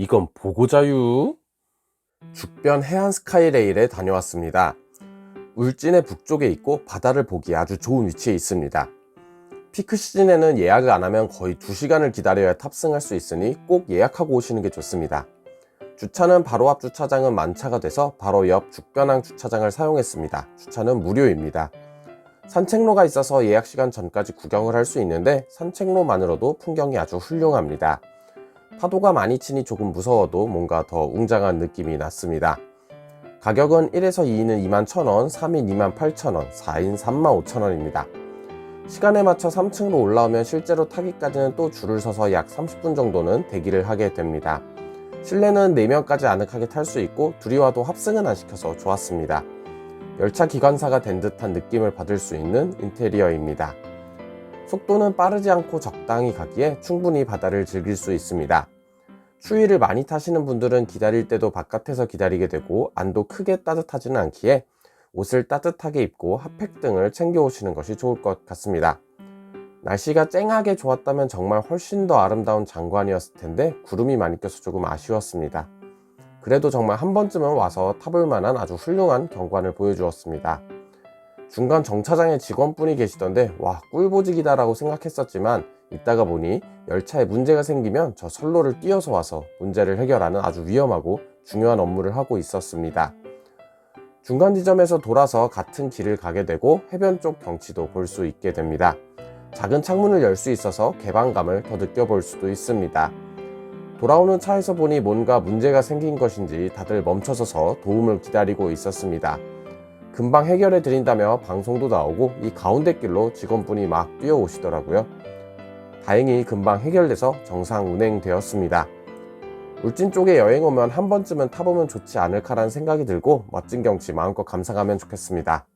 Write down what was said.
이건 보고자유? 죽변 해안 스카이레일에 다녀왔습니다. 울진의 북쪽에 있고 바다를 보기 아주 좋은 위치에 있습니다. 피크 시즌에는 예약을 안 하면 거의 2시간을 기다려야 탑승할 수 있으니 꼭 예약하고 오시는 게 좋습니다. 주차는 바로 앞 주차장은 만차가 돼서 바로 옆 죽변항 주차장을 사용했습니다. 주차는 무료입니다. 산책로가 있어서 예약 시간 전까지 구경을 할 수 있는데 산책로만으로도 풍경이 아주 훌륭합니다. 파도가 많이 치니 조금 무서워도 뭔가 더 웅장한 느낌이 났습니다. 가격은 1에서 2인은 2만 1,000원, 3인 2만 8,000원, 4인 3만 5,000원입니다. 시간에 맞춰 3층으로 올라오면 실제로 타기까지는 또 줄을 서서 약 30분 정도는 대기를 하게 됩니다. 실내는 4명까지 아늑하게 탈 수 있고 둘이 와도 합승은 안 시켜서 좋았습니다. 열차 기관사가 된 듯한 느낌을 받을 수 있는 인테리어입니다. 속도는 빠르지 않고 적당히 가기에 충분히 바다를 즐길 수 있습니다. 추위를 많이 타시는 분들은 기다릴 때도 바깥에서 기다리게 되고 안도 크게 따뜻하지는 않기에 옷을 따뜻하게 입고 핫팩 등을 챙겨 오시는 것이 좋을 것 같습니다. 날씨가 쨍하게 좋았다면 정말 훨씬 더 아름다운 장관이었을 텐데 구름이 많이 껴서 조금 아쉬웠습니다. 그래도 정말 한 번쯤은 와서 타볼 만한 아주 훌륭한 경관을 보여주었습니다. 중간 정차장에 직원분이 계시던데 와 꿀보직이다 라고 생각했었지만 이따가 보니 열차에 문제가 생기면 저 선로를 뛰어서 와서 문제를 해결하는 아주 위험하고 중요한 업무를 하고 있었습니다. 중간 지점에서 돌아서 같은 길을 가게 되고 해변 쪽 경치도 볼 수 있게 됩니다. 작은 창문을 열 수 있어서 개방감을 더 느껴볼 수도 있습니다. 돌아오는 차에서 보니 뭔가 문제가 생긴 것인지 다들 멈춰서서 도움을 기다리고 있었습니다. 금방 해결해 드린다며 방송도 나오고 이 가운데 길로 직원분이 막 뛰어오시더라고요. 다행히 금방 해결돼서 정상 운행되었습니다. 울진 쪽에 여행 오면 한 번쯤은 타보면 좋지 않을까라는 생각이 들고 멋진 경치 마음껏 감상하면 좋겠습니다.